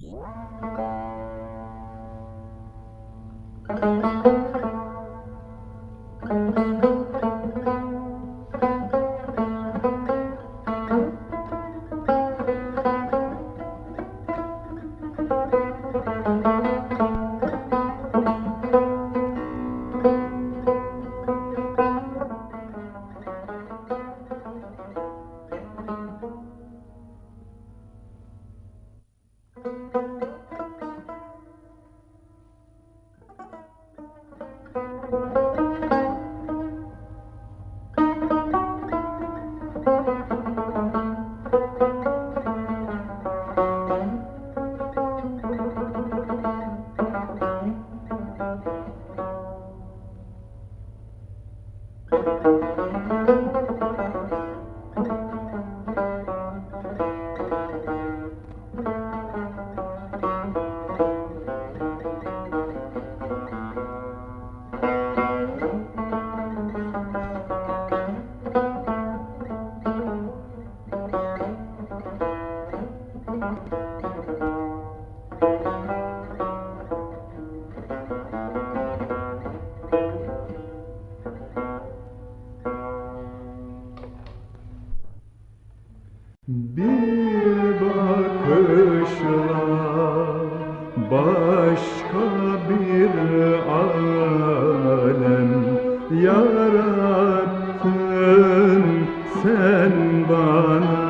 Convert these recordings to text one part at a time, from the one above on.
Thank you. Bir bakışla başka bir alem yarattın sen bana.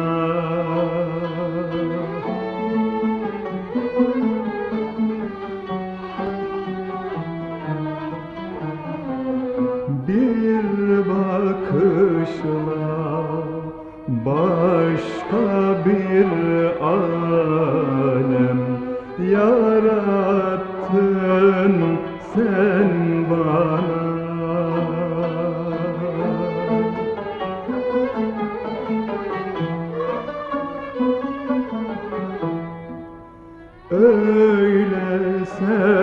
Bir bakışla başka bir alem yarattın sen bana. Öyle sevdim,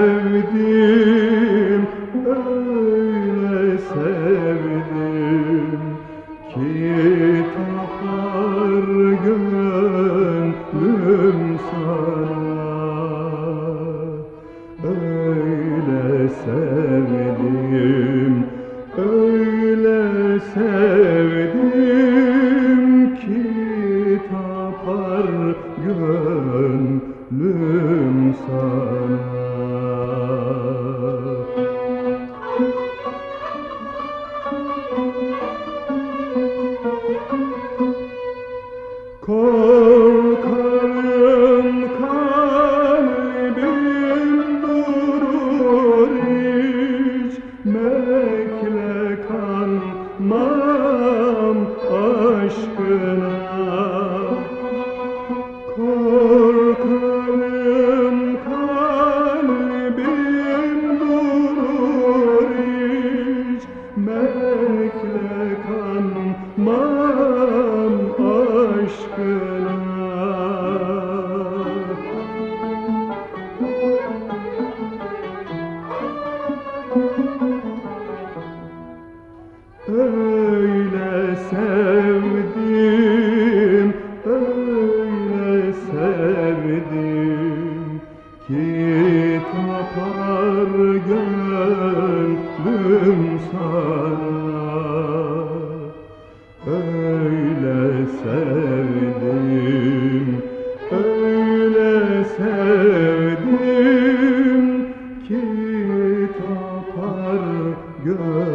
sevdim, öyle sevdim aşkına Öyle sevdim, öyle sevdim ki tapar gönlüm sana. gör